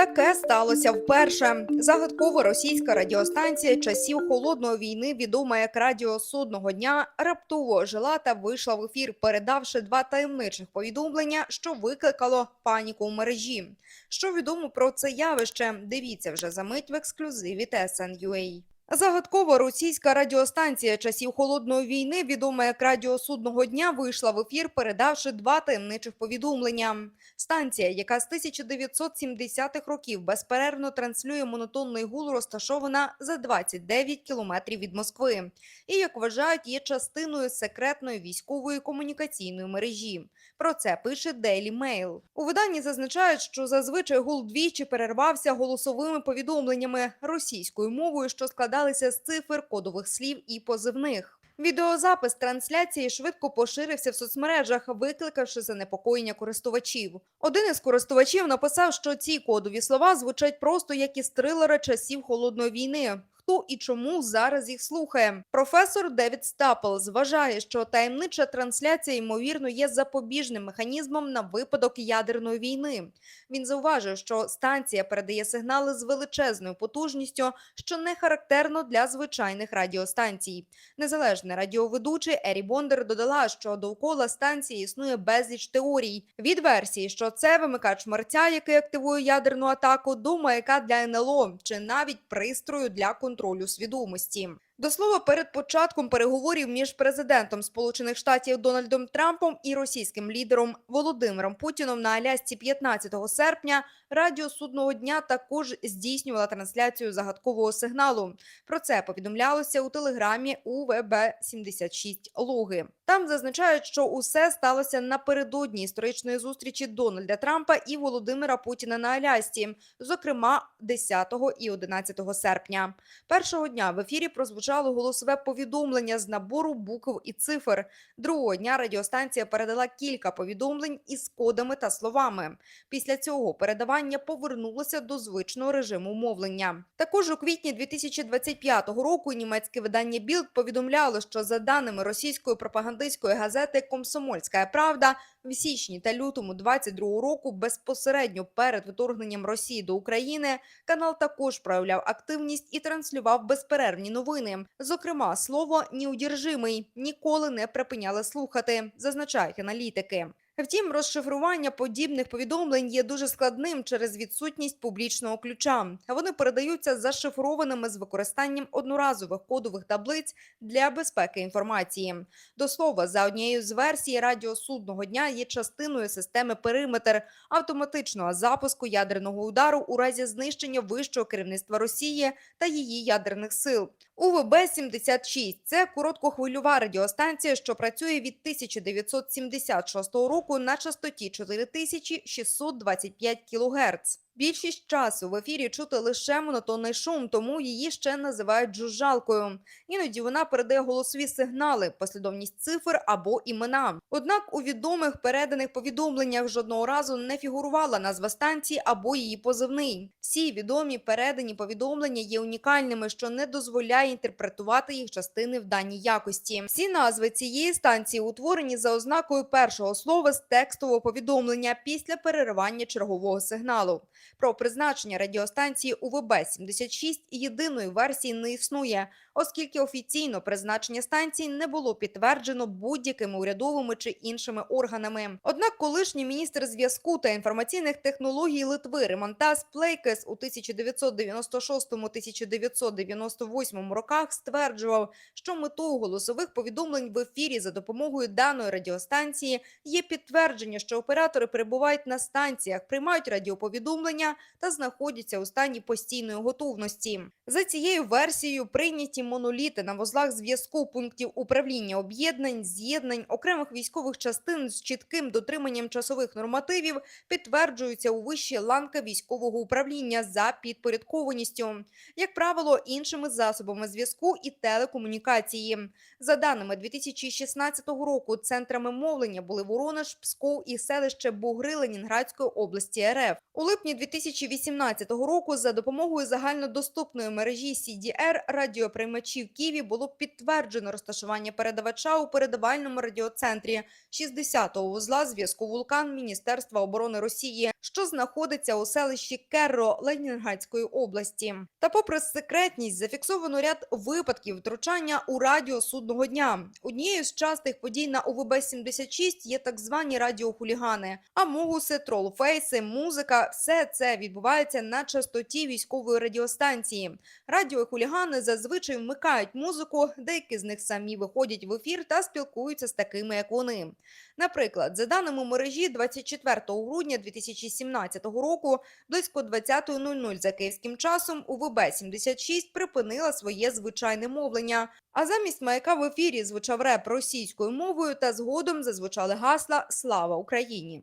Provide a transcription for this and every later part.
Таке сталося вперше. Загадкова російська радіостанція часів холодної війни, відома як Радіо Судного дня, раптово ожила та вийшла в ефір, передавши два таємничих повідомлення, що викликало паніку у мережі. Що відомо про це явище? Дивіться вже за мить в ексклюзиві TSN.ua. Загадкова російська радіостанція часів холодної війни, відома як Радіо Судного дня, вийшла в ефір, передавши два таємничих повідомлення. Станція, яка з 1970-х років безперервно транслює монотонний гул, розташована за 29 кілометрів від Москви, і як вважають, є частиною секретної військової комунікаційної мережі. Про це пише Daily Mail. У виданні зазначають, що зазвичай гул двічі перервався голосовими повідомленнями російською мовою, що складалися з цифр, кодових слів і позивних. Відеозапис трансляції швидко поширився в соцмережах, викликавши занепокоєння користувачів. Один із користувачів написав, що ці кодові слова звучать просто як із трилера часів холодної війни. І чому зараз їх слухає? Професор Девід Стаплз вважає, що таємнича трансляція ймовірно є запобіжним механізмом на випадок ядерної війни. Він зауважив, що станція передає сигнали з величезною потужністю, що не характерно для звичайних радіостанцій. Незалежний радіоведучий Ері Бондер додала, що довкола станції існує безліч теорій від версії, що це вимикач мерця, який активує ядерну атаку, до маяка для НЛО чи навіть пристрою для контролю свідомості. До слова, перед початком переговорів між президентом Сполучених Штатів Дональдом Трампом і російським лідером Володимиром Путіном на Алясці 15 серпня радіо судного дня також здійснювала трансляцію загадкового сигналу. Про це повідомлялося у телеграмі УВБ 76 Логи. Там зазначають, що усе сталося напередодні історичної зустрічі Дональда Трампа і Володимира Путіна на Алясці, зокрема 10 і 11 серпня. Першого дня в ефірі прозвучало голосове повідомлення з набору букв і цифр. Другого дня радіостанція передала кілька повідомлень із кодами та словами. Після цього передавання повернулося до звичного режиму мовлення. Також у квітні 2025 року німецьке видання Білд повідомляло, що за даними російської пропагандистської газети Комсомольська Правда в січні та лютому 22 року безпосередньо перед вторгненням Росії до України канал також проявляв активність і транслював безперервні новини. Зокрема, слово «неудержимий» ніколи не припиняли слухати, зазначають аналітики. Втім, розшифрування подібних повідомлень є дуже складним через відсутність публічного ключа. Вони передаються зашифрованими з використанням одноразових кодових таблиць для безпеки інформації. До слова, за однією з версій радіо судного дня є частиною системи периметр автоматичного запуску ядерного удару у разі знищення вищого керівництва Росії та її ядерних сил. УВБ 76 це короткохвильова радіостанція, що працює від 1976 року на частоті 4625 кГц. Більшість часу в ефірі чути лише монотонний шум, тому її ще називають жужжалкою. Іноді вона передає голосові сигнали, послідовність цифр або імена. Однак у відомих переданих повідомленнях жодного разу не фігурувала назва станції або її позивний. Всі відомі передані повідомлення є унікальними, що не дозволяє інтерпретувати їх частини в даній якості. Всі назви цієї станції утворені за ознакою першого слова з текстового повідомлення після переривання чергового сигналу. Про призначення радіостанції УВБ-76 єдиної версії не існує, оскільки офіційно призначення станції не було підтверджено будь-якими урядовими чи іншими органами. Однак колишній міністр зв'язку та інформаційних технологій Литви Ремонтас Плейкес у 1996-1998 роках стверджував, що метою голосових повідомлень в ефірі за допомогою даної радіостанції є підтвердження, що оператори перебувають на станціях, приймають радіоповідомлення та знаходяться у стані постійної готовності. За цією версією прийняті моноліти на вузлах зв'язку пунктів управління об'єднань, з'єднань окремих військових частин з чітким дотриманням часових нормативів підтверджуються у вищій ланка військового управління за підпорядкованістю, як правило, іншими засобами зв'язку і телекомунікації. За даними 2016 року, центрами мовлення були Воронеж, Псков і селище Бугри Ленінградської області РФ. У липні 2018 року за допомогою загальнодоступної мережі CDR радіоприймачів Києві було підтверджено розташування передавача у передавальному радіоцентрі 60-го вузла зв'язку Вулкан Міністерства оборони Росії, що знаходиться у селищі Керро Ленінградської області. Та, попри секретність, зафіксовано ряд випадків втручання у радіо судного дня. Однією з частих подій на УВБ 76 є так звані радіохулігани, амогуси, тролфейси, музика. Все це відбувається на частоті військової радіостанції. Радіохулігани зазвичай вмикають музику, деякі з них самі виходять в ефір та спілкуються з такими, як вони. Наприклад, за даними мережі, 24 грудня 2017 року близько 20.00 за київським часом УВБ-76 припинила своє звичайне мовлення. А замість маяка в ефірі звучав реп російською мовою та згодом зазвучали гасла Слава Україні.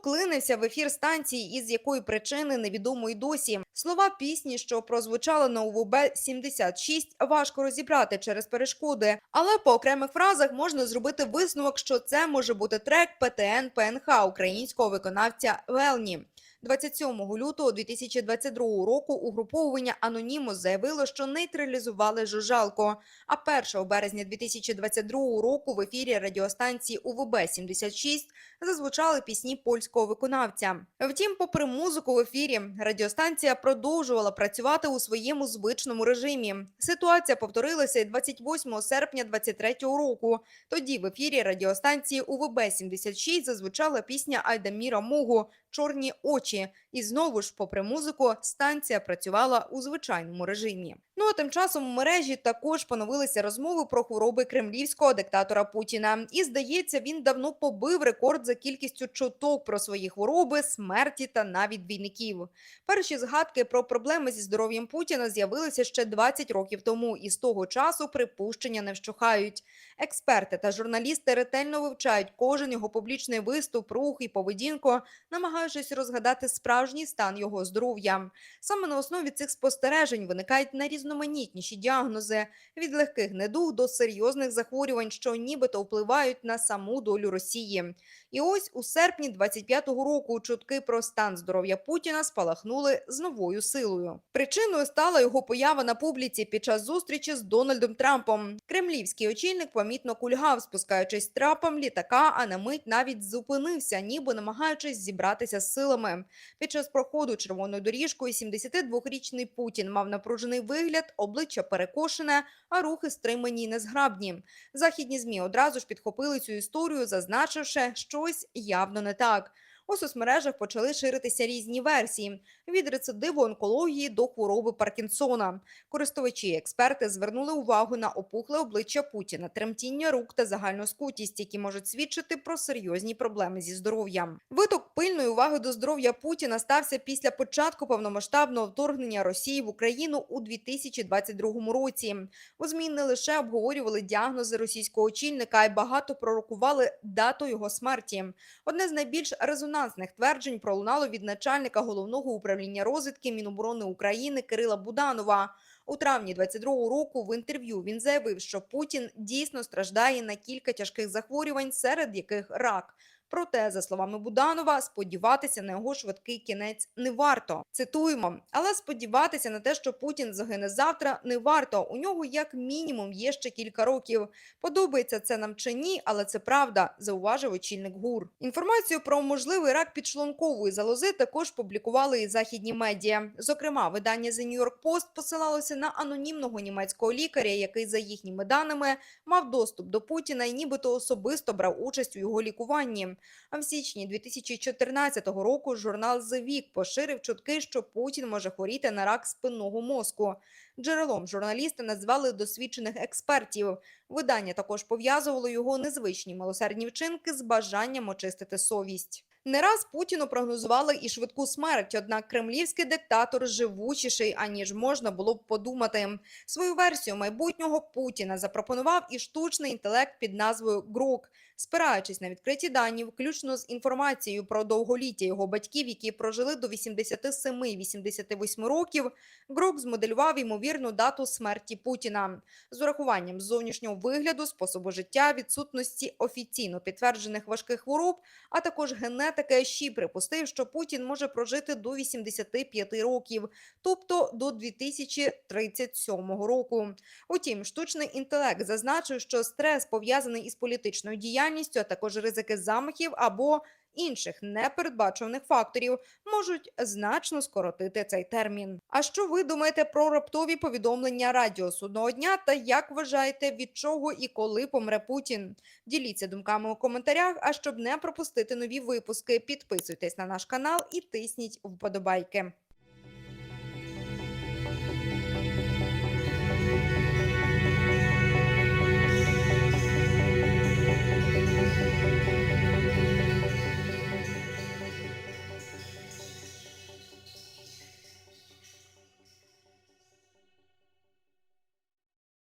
Хто вклинився в ефір станції із якої причини невідомо й досі. Слова пісні, що прозвучали на УВБ 76, важко розібрати через перешкоди, але по окремих фразах можна зробити висновок, що це може бути трек ПТН ПНХ українського виконавця Велні. 27 лютого 2022 року угруповування Анонімус заявило, що нейтралізували жужжалку. А 1 березня 2022 року в ефірі радіостанції УВБ-76 зазвучали пісні польського виконавця. Втім, попри музику в ефірі, радіостанція продовжувала працювати у своєму звичному режимі. Ситуація повторилася і 28 серпня 2023 року. Тоді в ефірі радіостанції УВБ-76 зазвучала пісня Айдаміра Мугу Чорні очі очі і знову ж, попри музику, станція працювала у звичайному режимі. Ну а тим часом у мережі також поновилися розмови про хвороби кремлівського диктатора Путіна. І здається, він давно побив рекорд за кількістю чуток про свої хвороби, смерті та навіть двійників. Перші згадки про проблеми зі здоров'ям Путіна з'явилися ще 20 років тому, і з того часу припущення не вщухають. Експерти та журналісти ретельно вивчають кожен його публічний виступ, рух і поведінку, намагаючись розгадати справжній стан його здоров'я. Саме на основі цих спостережень виникають найрізноманітніші діагнози від легких недуг до серйозних захворювань, що нібито впливають на саму долю Росії. І ось у серпні 25-го року чутки про стан здоров'я Путіна спалахнули з новою силою. Причиною стала його поява на публіці під час зустрічі з Дональдом Трампом. Кремлівський очільник помітно кульгав, спускаючись трапом літака, а на мить навіть зупинився, ніби намагаючись зібратися з силами. Під час проходу червоною доріжкою 72-річний Путін мав напружений вигляд, обличчя перекошене, а рухи стримані й незграбні. Західні змі одразу ж підхопили цю історію, зазначивши, щось явно не так. У соцмережах почали ширитися різні версії від рецидиву онкології до хвороби Паркінсона. Користувачі і експерти звернули увагу на опухле обличчя Путіна, тремтіння рук та загальну скутість, які можуть свідчити про серйозні проблеми зі здоров'ям. Виток пильної уваги до здоров'я Путіна стався після початку повномасштабного вторгнення Росії в Україну у 2022 році. У ЗМІ не лише обговорювали діагнози російського очільника, й багато пророкували дату його смерті. Одне з найбільш резонансних тверджень пролунало від начальника головного управління розвідки Міноборони України Кирила Буданова. У травні 22-го року в інтерв'ю він заявив, що Путін дійсно страждає на кілька тяжких захворювань, серед яких рак. Проте, за словами Буданова, сподіватися на його швидкий кінець не варто. Цитуємо, але сподіватися на те, що Путін загине завтра, не варто. У нього як мінімум є ще кілька років. Подобається це нам чи ні, але це правда, зауважив очільник ГУР. Інформацію про можливий рак підшлункової залози також публікували і західні медіа. Зокрема, видання The New York Post посилалося на анонімного німецького лікаря, який, за їхніми даними, мав доступ до Путіна і нібито особисто брав участь у його лікуванні. А в січні 2014 року журнал The Week поширив чутки, що Путін може хворіти на рак спинного мозку. Джерелом журналісти назвали досвідчених експертів. Видання також пов'язувало його незвичні милосердні вчинки з бажанням очистити совість. Не раз Путіну прогнозували і швидку смерть, однак кремлівський диктатор живучіший, аніж можна було б подумати. Свою версію майбутнього Путіна запропонував і штучний інтелект під назвою Грок, спираючись на відкриті дані, включно з інформацією про довголіття його батьків, які прожили до 87-88 років. Грок змоделював ймовірну дату смерті Путіна з урахуванням зовнішнього вигляду, способу життя, відсутності офіційно підтверджених важких хвороб, а також генетики. Щі припустив, що Путін може прожити до 85 років, тобто до 2037 року. Утім, штучний інтелект зазначив, що стрес пов'язаний із політичною діяльністю, а також ризики замахів або інших непередбачуваних факторів можуть значно скоротити цей термін. А що ви думаєте про раптові повідомлення радіо судного дня та як вважаєте, від чого і коли помре Путін? Діліться думками у коментарях. А щоб не пропустити нові випуски, підписуйтесь на наш канал і тисніть вподобайки.